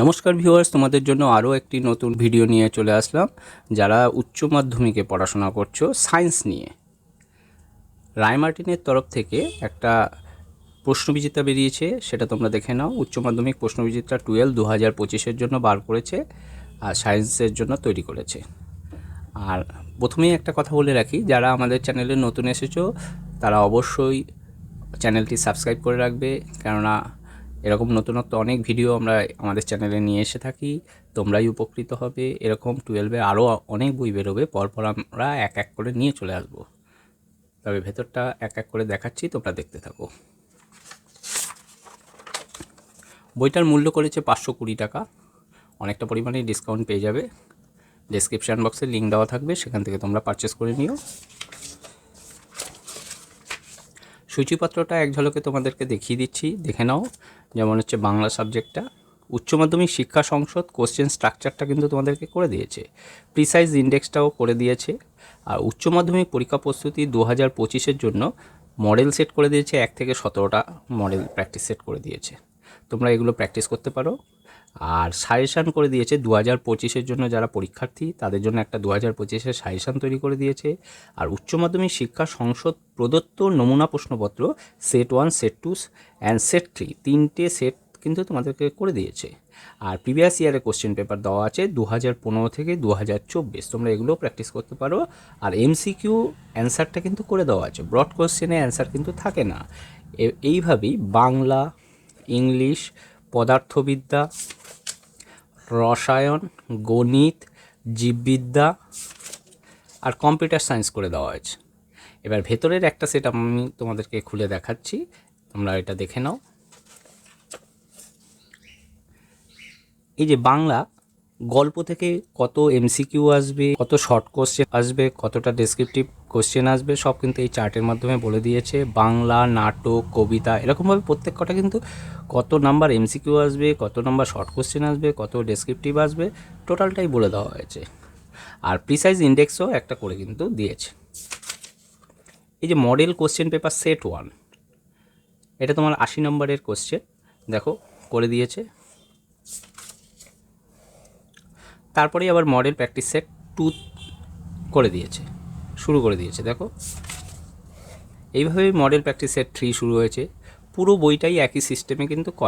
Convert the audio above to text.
নমস্কার ভিউয়ার্স, তোমাদের জন্য আরও একটি নতুন ভিডিও নিয়ে চলে আসলাম, যারা উচ্চ মাধ্যমিকে পড়াশোনা করছ সায়েন্স নিয়ে। রায়মার্টিনের তরফ থেকে একটা প্রশ্নবিচিত্রা বেরিয়েছে, সেটা তোমরা দেখে নাও। উচ্চ মাধ্যমিক প্রশ্নবিচিত্রা টুয়েলভ দু হাজার পঁচিশের জন্য বার করেছে আর সায়েন্সের জন্য তৈরি করেছে। আর প্রথমেই একটা কথা বলে রাখি, যারা আমাদের চ্যানেলে নতুন এসেছ, তারা অবশ্যই চ্যানেলটি সাবস্ক্রাইব করে রাখবে, কেননা এরকম নতুনত্ব অনেক ভিডিও আমরা আমাদের চ্যানেলে নিয়ে এসে থাকি, তোমরাই উপকৃত হবে। এরকম টুয়েলভে আরও অনেক বই বেরোবে, পরপর আমরা এক এক করে নিয়ে চলে আসব। তবে ভেতরটা এক এক করে দেখাচ্ছি, তোমরা দেখতে থাকো। বইটার মূল্য করেছে পাঁচশো কুড়ি টাকা। অনেকটা পরিমাণে ডিসকাউন্ট পেয়ে যাবে। ডেসক্রিপশান বক্সে লিঙ্ক দেওয়া থাকবে, সেখান থেকে তোমরা পারচেস করে নিও। সূচিপত্রটা এক ঝলকে তোমাদেরকে দেখিয়ে দিচ্ছি, দেখে নাও। যেমন হচ্ছে বাংলা সাবজেক্টটা। উচ্চ মাধ্যমিক শিক্ষা সংসদ কোশ্চেন স্ট্রাকচারটা কিন্তু তোমাদেরকে করে দিয়েছে। প্রিসাইজ ইন্ডেক্সটাও করে দিয়েছে। আর উচ্চ মাধ্যমিক পরীক্ষা প্রস্তুতি দু হাজার পঁচিশের জন্য মডেল সেট করে দিয়েছে, এক থেকে সতেরোটা মডেল প্র্যাকটিস সেট করে দিয়েছে। তোমরা এগুলো প্র্যাকটিস করতে পারো। আর সাজেশান করে দিয়েছে দু হাজার পঁচিশের জন্য যারা পরীক্ষার্থী, তাদের জন্য একটা দু হাজার পঁচিশের সাজেশান তৈরি করে দিয়েছে। আর উচ্চ মাধ্যমিক শিক্ষা সংসদ প্রদত্ত নমুনা প্রশ্নপত্র set one, set two and set three, তিনটে সেট কিন্তু তোমাদেরকে করে দিয়েছে। আর প্রিভিয়াস ইয়ারে কোশ্চেন পেপার দেওয়া আছে দু হাজার পনেরো থেকে দু হাজার চব্বিশ। তোমরা এগুলো প্র্যাকটিস করতে পারো। আর এমসিকিউ অ্যান্সারটা কিন্তু করে দেওয়া আছে। ব্রড কোশ্চেনে অ্যান্সার কিন্তু থাকে না। এইভাবেই বাংলা, ইংলিশ পদার্থবিদ্যা, রসায়ন, গণিত, জীববিদ্যা আর কম্পিউটার সায়েন্স করে দেওয়া হয়েছে। এবার ভেতরের একটা সেট আমি তোমাদেরকে খুলে দেখাচ্ছি। তোমরা এটা দেখে নাও। এই যে বাংলা গল্প থেকে কত এমসিকিউ আসবে, কত শর্ট কোশ্চেন আসবে, কতটা ডেসক্রিপটিভ কোশ্চেন আসবে, সব কিন্তু এই চার্টের মাধ্যমে বলে দিয়েছে। বাংলা, নাটক, কবিতা, এরকমভাবে প্রত্যেক কটা কিন্তু কত নাম্বার এমসিকিউ আসবে, কত নাম্বার শর্ট কোশ্চেন আসবে, কত ডেসক্রিপটিভ আসবে টোটালটাই বলে দেওয়া হয়েছে। আর প্রিসাইজ ইন্ডেক্সও একটা করে কিন্তু দিয়েছে। এই যে model question paper set one এটা তোমার আশি নম্বরের কোশ্চেন দেখো, করে দিয়েছে। তারপরেই আবার মডেল প্র্যাকটিস সেট টু করে দিয়েছে, শুরু করে দিয়েছে, দেখো। এইভাবেই মডেল প্র্যাকটিস সেট থ্রি শুরু হয়েছে, পুরো বইটাই একই সিস্টেমে কিন্তু করা।